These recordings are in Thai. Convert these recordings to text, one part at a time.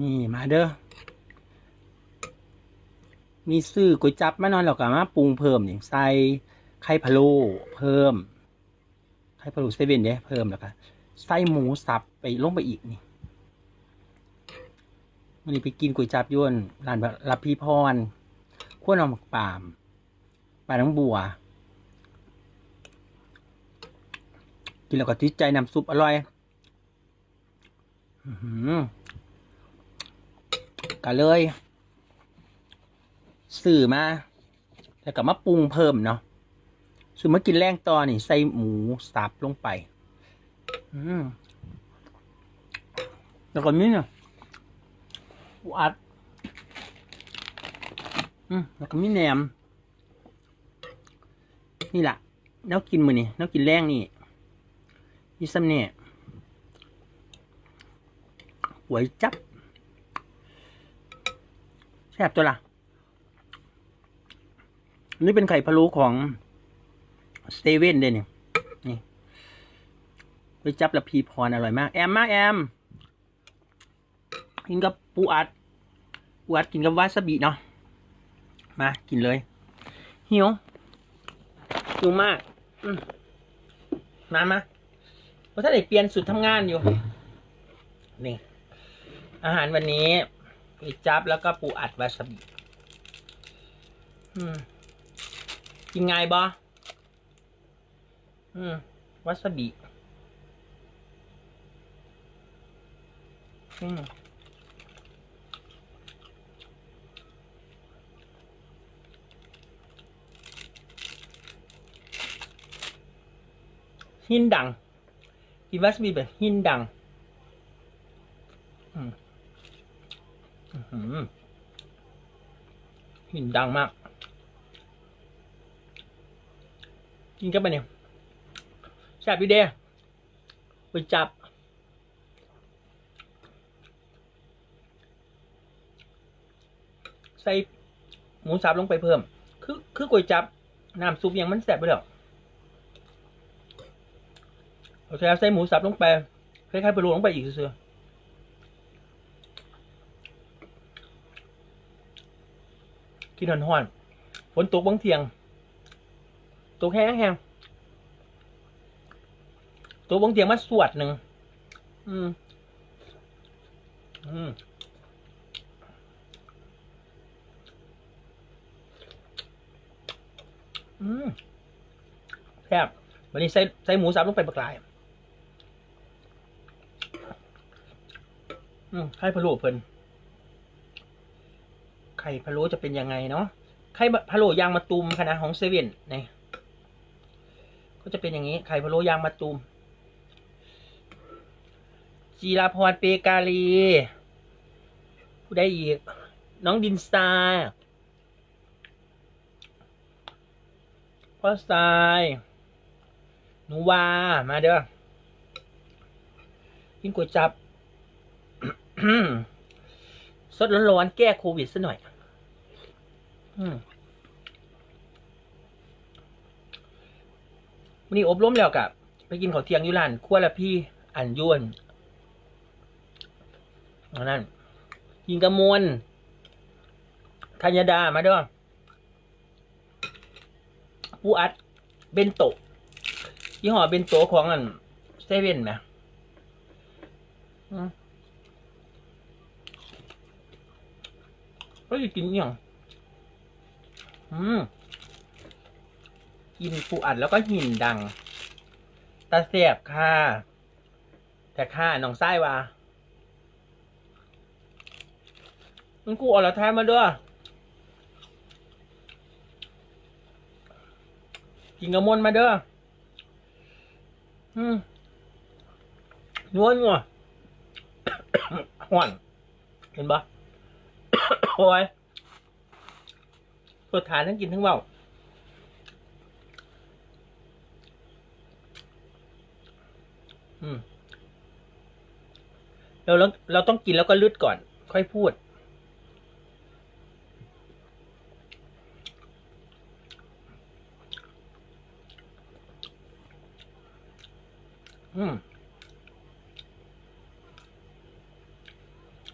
นี่มาเด้อ มีซื้อก๋วยจับมานอนแล้วก็มาปรุงเพิ่มอย่างใส่ไข่พะโล้เพิ่ม ไข่พะโล้เซเว่นเนี่ยเพิ่มแล้วก็ใส่หมูสับไปลงไปอีกนี่วันนี้ไปกินก๋วยจับยวนร้านรับพี่พรขั้วนองปามปลาทั้งบัว กินแล้วก็ติดใจน้ำซุปอร่อย อือหือ ก็เลยสื่อมาแล้วก็มาปรุงเพิ่มเนาะสื่อมากินแรงต่อนี่ ใส่หมูสับลงไป อืมแล้วก็นี่เนี่ยอัด อืมแล้วก็มีแหนม นี่แหละแนวกินมือนี่แนวกินแรงนี่นี่ซ้ำเนี่ยหวยจับ แซ่บตัวละนี่เป็นไข่พะโล้ของสเตเว่นเด้เนี่ยนี่หวจับและพีพรอร่อยมาก แอมมากแอม กินกับปูอัดปูอัดกินกับวาซาบิเนาะ มากินเลย หิว หิวมากมมามาเพราะถ้าได้เปลี่ยนสุดทำงานอยู่ นี่ อาหารวันนี้ มีจับแล้วก็ปูอัดวาซาบิอืมกินไงบออืมวาซาบิอืมหินดังกินวาซาบิแบบหินดัง อืมอื้อหือ หินดังมาก กินกันไปเนี่ยแซ่บพี่เด้ไปจับ ใส่หมูสับลงไปเพิ่ม คือคือก๋วยจับน้ำซุปยังมันแซ่บไปแล้วเอาใส่หมูสับลงไปคล้ายๆไปรวลงไปอีกเสือๆ กินห่อนๆฝนตกบางเทียง ตกแห้งแห้งตกบางเทียงมาสวดหนึ่งอืม อืมอืมแซ่บวันนี้ใส่ใส่หมูสับลงไปบักลาย อืมไข่พะโล้เพิ่น ไข่พะโล้จะเป็นยังไงเนาะไข่พะโล้ยางมะตูมคณะของเซเว่นนี่ก็จะเป็นอย่างนี้ ไข่พะโล้ยางมะตูม จีราพรเปกาลีผู้ได้อีก น้องดินสตาร์พ่อสไตล์หนูวา มาเด้อกินก๋วยจับ สดร้อนๆแก้โควิดซะหน่อย วันนี้อบรมแล้วกับไปกินข้าวเที่ยงยุรานขั้วละพี่อันยวนอนนั้นกินกระมวลธัญดามาด้อปูอัดเบนโตยี่ห้อเบนโตของอันเซเว่นไหมอืมก็จะกินอย่าง อืมกินปูอัดแล้วก็หินดัง ตาเสียบค่ะ แต่ค่ะน้องไส้ว่ามันกูเออกละแท้มาด้วยกินกระมวลมาเด้ออืมนัวนัวห่อนเห็นปะโอ้ย ตัวฐานทั้งกินทั้งเบาอืมเราเราเราต้องกินแล้วก็ลืดก่อน ค่อยพูด อืม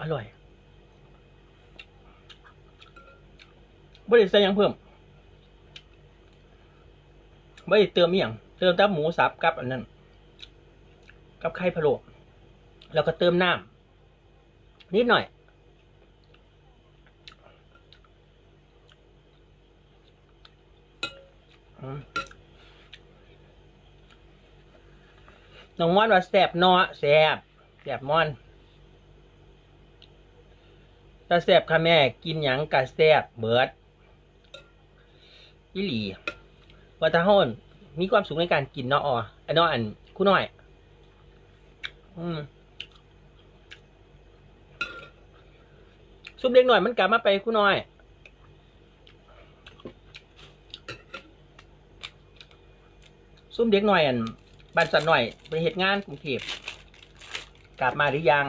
อร่อย บ่ได้ใส่ยังเพิ่มบ่ได้เติมอีหยังเติมแต่หมูสับกับอันนั้น กับไข่พะโล้แล้วก็เติมน้ำนิดหน่อยอน้องมอนว่าแสบเนาะแสบแสบมอนถ้าแสบค่ะแม่ กินหยังกะแสบเบิด อีหลีว่าถ้าห้อนมีความสุขในการกินเนาะอ๋ออ้เนาะอันคู่น้อย อืมซุปเล็กหน่อยมันกลับมาไปคู่น้อยซุ่มเด็กหน่อยอันบ้านสันหน่อยไปเหตุงานกรุงเทพกลับมาหรือยัง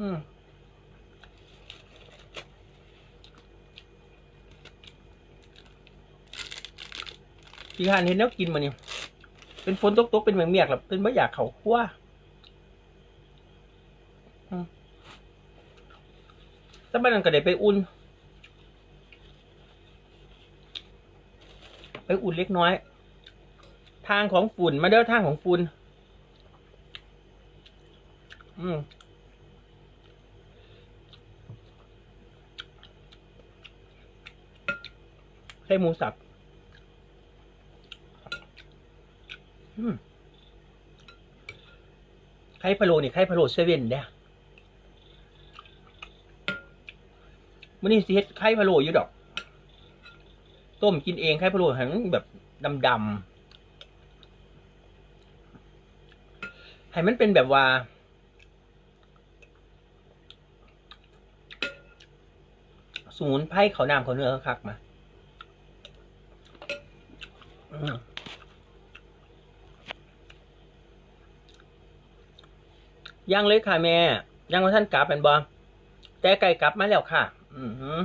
อืม ที่หานเห็นแล้วกินมาเนี่ยเป็นฝนตกตกๆเป็นเมียงเมียกหรอเป็นไม่อยากเขาคั่วอืมแต่บ้านนั้นก็ได้ไปอุ่น ไปอุ่นเล็กน้อย ทางของฝุ่นมาเด้อทางของฝุ่นอืมใส่หมูสับอืม ไข่พะโล้นี่ไข่พะโล้เซเว่นเนี่ยมันนี่สิเฮ็ดไข่พะโล้อยู่ดอก ต้มกินเองไข่พะโล้หันแบบดำๆให้มันเป็นแบบว่าสมุนไพรเขาน้ำเขาเนื้อคักมา อืม ย่างเลยค่ะแม่ย่างว่าท่านกลับเป็นบอแต่ไก่กลับมาแล้วค่ะ อือหือ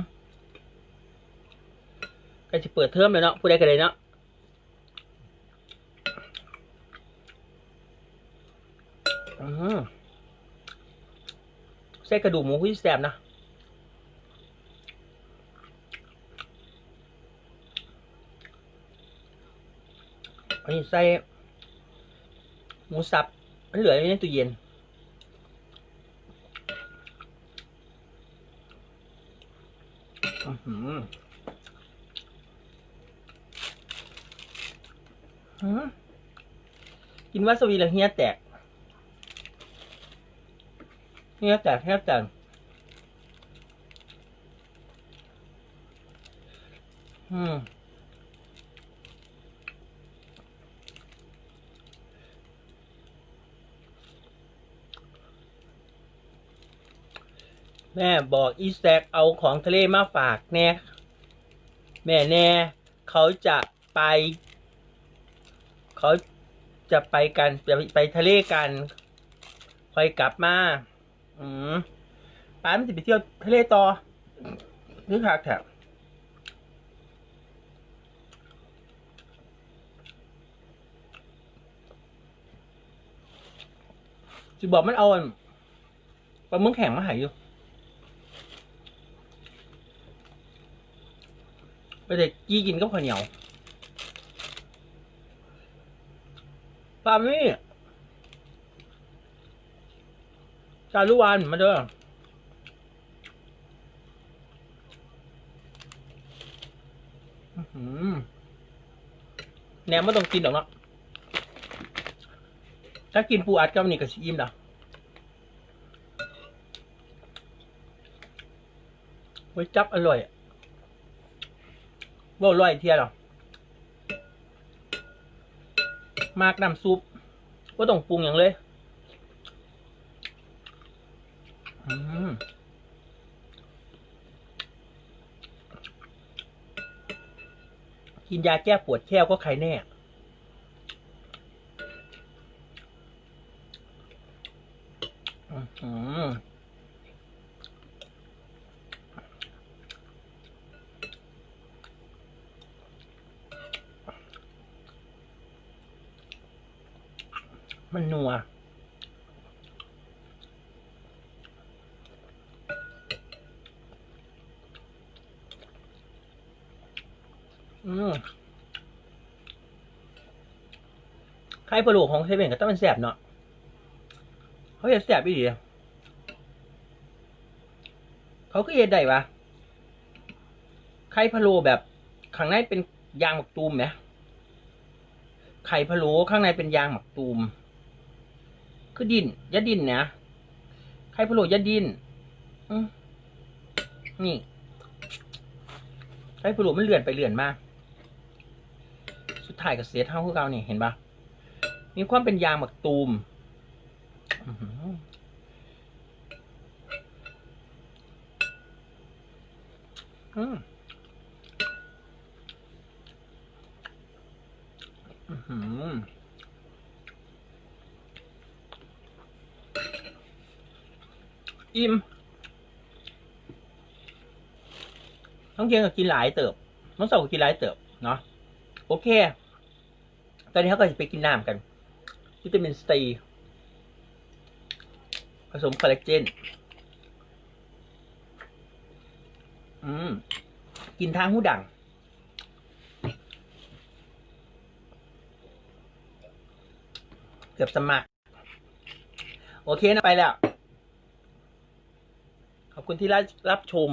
ก็จะเปิดเทอมเลยเนาะผู้ใดก็เลยเนาะอืมใส่กระดูกหมูคุยแซ่บนะอันนี้ใส่หมูสับ มันเหลืออยู่ในตู้เย็น อือหือ หืม กินวาซาบิแล้วเฮียแตกเฮียแตกเฮียแตกอืมแม่บอกอีแซกเอาของทะเลมาฝากแน่แม่แน่ เขาจะไป เขา จะไปกันจะไปทะเลกันค่อยกลับมา อืมป้ามันจะไปเที่ยวทะเลต่อหรือคักแถบจะบอกมันเอาปลาหมึกแข็งมาหายอยู่ไปเด็กกี้กินก็ข้าวเหนียว ปามนี่จารุวันมาเด้อแหนมไม่ต้องกินหรอกเนาะถ้ากินปูอัดก็นี่ก็ชิอิ่มละไว้จับอร่อยอะว่าอร่อยเทียหรอ มากน้ำซุปก็ต้องปรุงอย่างเลยกินยาแก้ปวดแค้วก็ใครแน่อือ มันนัว อืมไข่ปลาลูของเซเว่นก็ต้องเป็นแสบเนาะเขาจะแสบอีหลีเขาก็เย็ดได้ปะไข่พะโล้แบบข้างในเป็นยางหมักตูมไหมไข่พะโล้ข้างในเป็นยางหมักตูม คือดินอยาดินนะไข่พะโล้อยาดินนี่ไข่พะโล้มันเลื่อนไปเลื่อนมาสุดท้ายกับเสียเท่าพวกเราเนี่ยเห็นปะมีความเป็นยางหมักตูมอื้อหืออืม อิ่มต้องเกียงกับกินหลายเติบน้องสาวก็กินหลายเติบเนาะโอเค ตอนนี้เขาก็จะไปกินน้ำกันวิตามินซีผสมคอลลาเจนอืมกินทางหูดังเกือบสมัคร โอเคนะไปแล้ว ขอบคุณที่รับชม